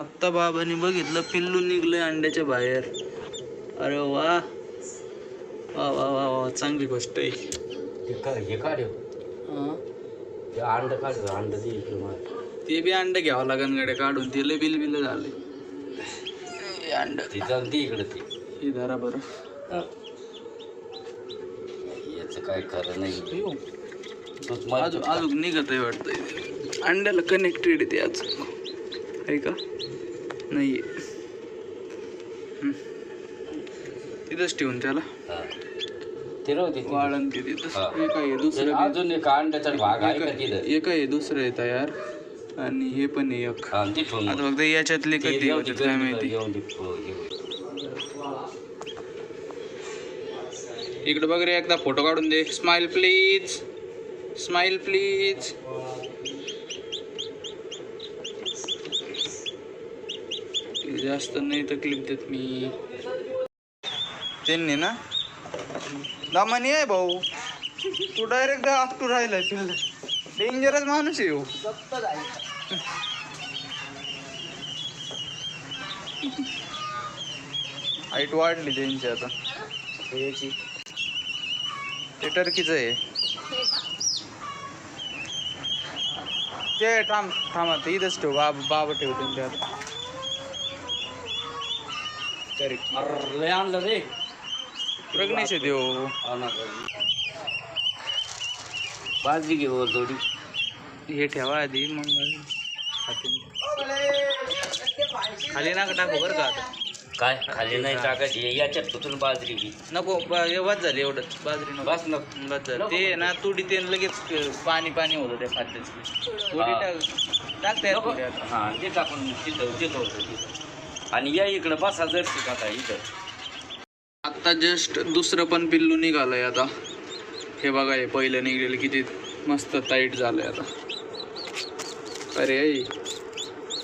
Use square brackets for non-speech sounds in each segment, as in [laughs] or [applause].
आत्ता बाबांनी बघितलं पिल्लू निघलंय अंड्याच्या बाहेर. अरे वा. वा वा वा वा चांगली गोष्ट आहे. हे काढ. हा. ते अंड काढ अंड दे इकडे मला. ते बी अंड घ्यावं लागेल गड्या काढून. ते लय बिल बिल झाले हे अंड. ते जाऊन दे इकडे ते. हे धरा बरं. याचं काय खरं नाही. अयो, तूच मला अजून अजून निघत आहे वाटतं अंड्याला कनेक्टेड ते आज. आहे का नाही तिथंच ठेवून त्याला. वाळण ते तिथं. काय आहे दुसरं बी- अजून एक अंड्याचा भाग आहे का तिथं? एक आहे दुसरं आहे तयार. आणि हे पण आहे एक. हा, ते ठेवून आता फक्त याच्यातले ते कधी दे, होते काय माहिती? दे, हो. इकडे बघ रे एकदा फोटो काढून दे. स्माइल प्लीज स्माइल प्लीज जास्त नाही तकलीफ देत मी. त्यांनी ना? दामानी आहे भाऊ. तू डायरेक्ट आपटू राहिलाय तिला डेंजरस माणूस आहे हो. हाईट वाढली त्यांची आता. ते टर्कीचं आहे. ते थांब थांबा ते इथंच ठेव बाबा बाबा ठेवते त्यात अरे, आणलं रे प्रग्नेश आहे देव हा ना. बाजरी घे वर थोडी हे ठेवा आधी मग खातील. खाली नका टाकू बरं का आता? काय? खाली नाही टाकायची. याच्यात कुठून बाजरी घे नको ब- बस झाले एवढंच बाजरी नको. बस ना बस झालं. ते ना तुडी ते लगेच पाणी पाणी होतं त्या खाद्याचं तुडी. टाक टाकता येत नको. आता. हा ते टाकून तिथं तिथं होतं तिथं. आणि या इकडं बसा जर शिकत आहे इथं. आत्ता जस्ट दुसरं पण पिल्लू निघालंय आता. हे बघा हे पहिलं निघलेलं किती मस्त टाईट झालंय आता. अरे ऐ.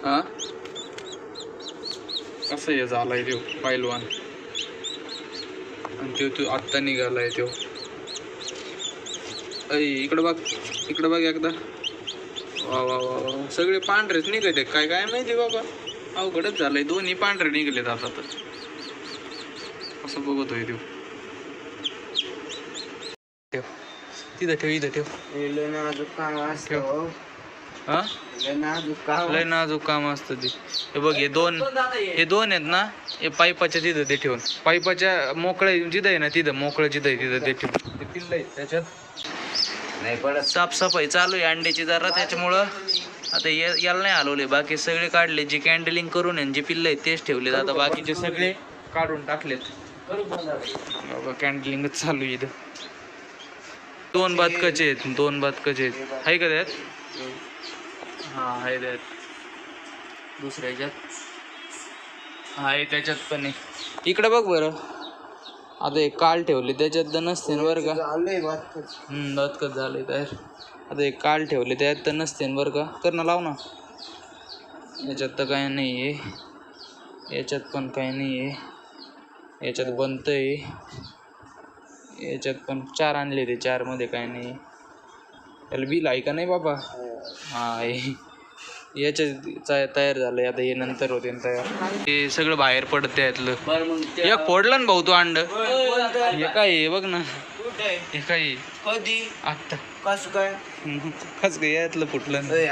हा? कसं हे झालाय तो पैलवान? आणि तो तू आत्ता निघालाय तो ऐ इकडं बघ इकडं बघ एकदा. वा वा वा वा सगळे पांढरेच निघत काय काय माहिती बाबा? अवघडच झालंय. दोन्ही पांढरे निघलेत आता तर. असं बघतोय तो. ठेव. तिथं ठेव इथं ठेव. हा. लय नाजूक काम असतं. ते. हे बघ हे दोन हे दोन आहेत ना हे पाईपाच्या तिथं ते ठेवून. पाईपाच्या मोकळ्या जिथं आहे ना तिथं मोकळं जिथं आहे तिथं ते ठेवून. ते पिल्ल आहेत त्याच्यात. नाही पडत. साफसफाई चालू आहे अंड्याची जरा त्याच्यामुळं. आता या- याला नाही हलवले बाकी सगळे काढले जे कॅन्डलिंग करून आहे, जे पिल्ल आहेत तेच ठेवलेत. आता बाकीचे सगळे काढून टाकलेत. बाबा कॅन्डलिंगच चालू आहे इथं. दोन बातकाचे आहेत दोन बातकाचे आहेत. आहे का त्यात? हा आहे त्यात. दुसऱ्या ह्याच्यात आहे त्याच्यात पण आहे. इकडं बघ बरं. आता एक काल ठेवले त्याच्यात तर नसते ना बरं का? हम्म बातकच झाले तयार आता एक काल ठेवले त्यात तर नसते ना बरं का? कर ना लाव ना. याच्यात तर काही नाही आहे याच्यात पण काही नाही आहे याच्यात बनतं आहे याच्यात पण चार आणले ते चारमध्ये काय नाही त्याला बिल आहे का नाही बाबा? हा. आहे याच्यात चा- तयार झालंय आता हे नंतर होते तयार हे सगळं बाहेर पडत यातलं बरं मग ते- एक फोडलं ना भाऊ तू अंड हे काय आहे बघ ना हे काय? कधी आत्ता कसं काय कस काय यातलं फुटलं नाही.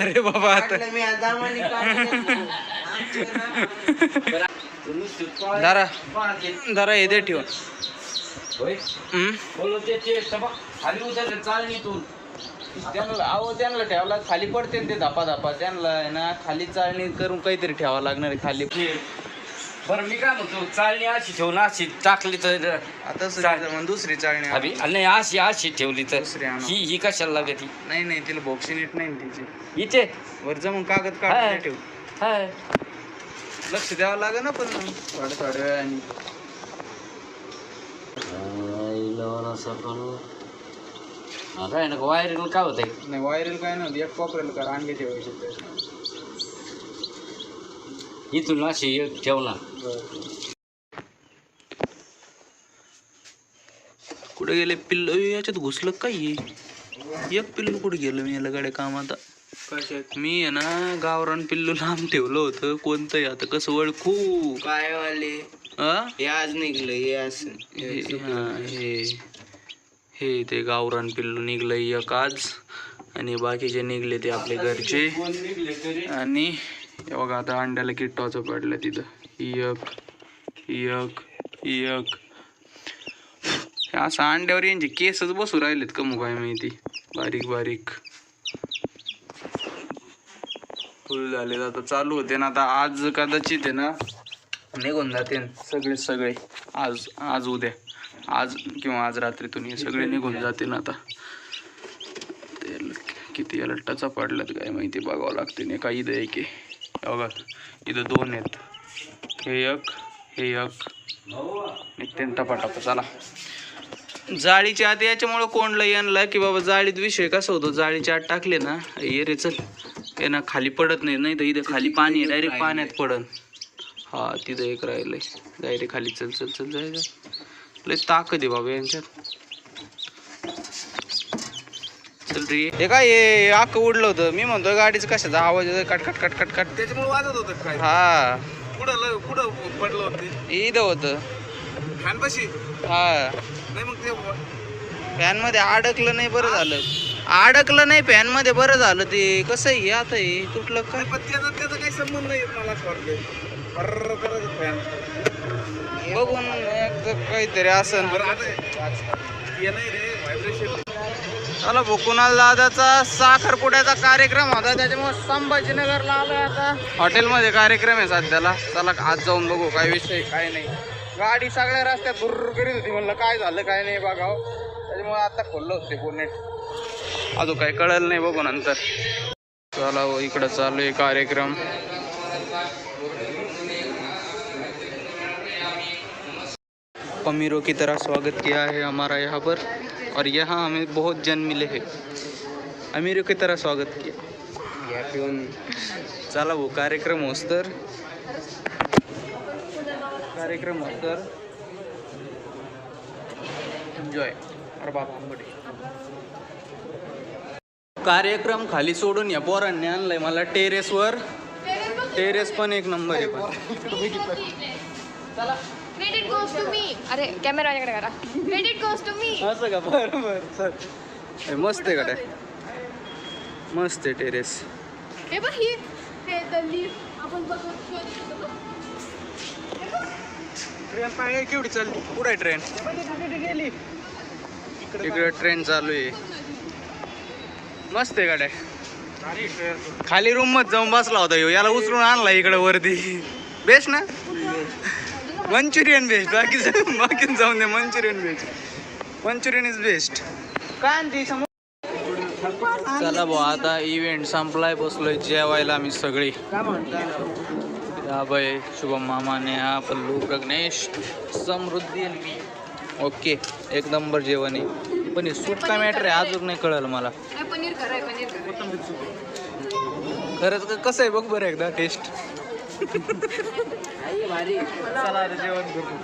अरे बाबा आता दारा दारा हे दे ठेवून त्यांना अहो त्यांना ठेवला खाली पडते ते धापा धापा त्यांना आहे ना खाली चाळणी करून काहीतरी ठेवावं लागणार आहे खाली. बरं मी काय म्हणतो चालणी अशी ठेवून अशी टाकली तर आता मग दुसरी चाळणी अभि नाही अशी अशी ठेवली तर. दुसरी आणा. ही ही कशाला लागत ही? नाही नाही तिला बोक्सी नीट नाही ना तिची. इथे. वर जमून कागद. काढून ठेव लक्ष द्यावं लागेल ना पण. मग थोड्या थोड्या वेळाने. काय ना वायरिंग काय होत आहे नाही वायरल काय नव्हती एक कोपऱ्याला कर अंडे ठेवायचे त्याच्यात. इथून अशी एक ठेवला कुठे गेले पिल्ल? याच्यात घुसलं काय हे? एक पिल्लू कुठे गेलं? मी याला गाड्या काम आता कशात? मी आहे ना गावरान पिल्लू लांब ठेवलं होतं कोणतंही. आता कसं ओळखू काय वाले हा? हे आज निघलं हे असं. हे हा, हे. हे ते गावरान पिल्लू निघलंय एक आज. आणि बाकीचे निघले ते आपले घरचे. आणि बघा आता अंड्याला किट्टाचं पडलं तिथं. एक एक एक. हे असं अंड्यावर यांचे केसच बसू राहिलेत कमू काय माहिती? बारीक बारीक. फुल झाले आता चालू होते ना आता आज कदाचित आहे ना निघून जाते सगळे सगळे. आज आज उद्या. आज किंवा आज रात्रीतून हे सगळे निघून जाते ना आता. ते किती याला टचा पडल्यात काय माहिती बघावं लागते नाही का इथं एक आहे. बघा इथं दोन आहेत. हे एक हे एक. निघते टपाटप चला. जाळीच्या आत याच्यामुळं कोणला यांना की बाबा जाळीत विषय कसा होतो? जाळीच्या आत टाकले ना ये रे चल. ते ना खाली पडत नाही नाही तर इथं खाली पाणी आहे डायरेक्ट पाण्यात पडन. हा तिथं एक राहिलंय. जाय रे खाली चल चल चल जाय जा लय ताकद आहे बाबा यांच्यात. चल रे. हे काय हे आक उडलं होतं. मी म्हणतो गाडीचं कशाचा आवाज येतोय? Cut cut cut cut cut. त्याच्यामुळे वाजत होतं काय? हा. कुठं ल- कुठं पडलं होतं इथं होतं. फॅनपाशी? हा. नाही मग ते फॅनमध्ये अडकलं नाही बरं झालं. अडकलं नाही फॅनमध्ये बरं झालं ते. कसं आहे हे आता हे? तुटलं काय? पण त्याचा त्याचा काही संबंध नाही येत मला असं वाटतं फॅन बघून काहीतरी असं चला भाऊ कुणाल दादाचा साखरपुड्याचा कार्यक्रम होता त्याच्यामुळे संभाजीनगरला आलोय आता. हॉटेलमध्ये कार्यक्रम आहे सध्याला. चला आज जाऊन बघू काय विषय काय नाही. गाडी सगळ्या रस्त्यात भुर्र करीत होती म्हणलं काय झालं काय नाही बघाव. त्याच्यामुळे आता खोललं होते बोनेट अजून काय कळलं नाही बघू नंतर. चला इकडं चालू आहे कार्यक्रम. अमीरों की तरह स्वागत किया है हमारा यहाँ पर। और यहाँ हमें बहुत जन मिले हैं। अमीरों की तरह स्वागत किया। पिऊन चला भाऊ कार्यक्रम होस तर कार्यक्रम होस तर एन्जॉय अरे बाप आंबटे. कार्यक्रम खाली सोडून या पोरांनी आणलंय मला टेरेसवर टेरेस पण एक नंबर आहे पण. क्रेडिट गोज टू मी अरे कॅमेरा माझ्याकडे करा. क्रेडिट गोज टू मी असं का? बरं बरं हे मस्त आहे का ते? मस्त आहे टेरेस. हे बघ ही. हे द लिफ्ट आपण बघत. ट्रेन पाहिजे केवढी चालली? कुठं आहे ट्रेन? इकडे ट्रेन चालू आहे. मस्त आहे गाड्या खाली रूममध्ये जाऊन बसला होता. याला उचलून आणला इकडे वरती. बेस्ट ना? मंचुरियन बेस्ट बाकी बाकी जाऊन दे Manchurian best Manchurian is best काय चला भाऊ आता इव्हेंट संपलाय बसलोय जेवायला आम्ही सगळी. अभय शुभम मामाने हा पल्लू प्रग्नेश समृद्धी आणि मी. ओके एक नंबर जेवण आहे. पण हे सूट काय मॅटर आहे अजून नाही कळलं मला. पनीर करा पनीर करा खरंच का- कसं आहे बघ बरं एकदा टेस्ट [laughs] चला जेवण करू.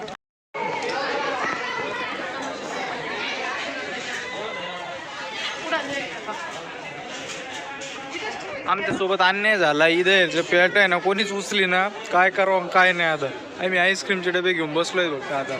आमच्यासोबत अन्याय झाला. इथे पेट आहे ना कोणीच उचली ना काय करावं काय नाही आता. आम्ही आईस्क्रीमचे डबे घेऊन बसलोय बघ आता.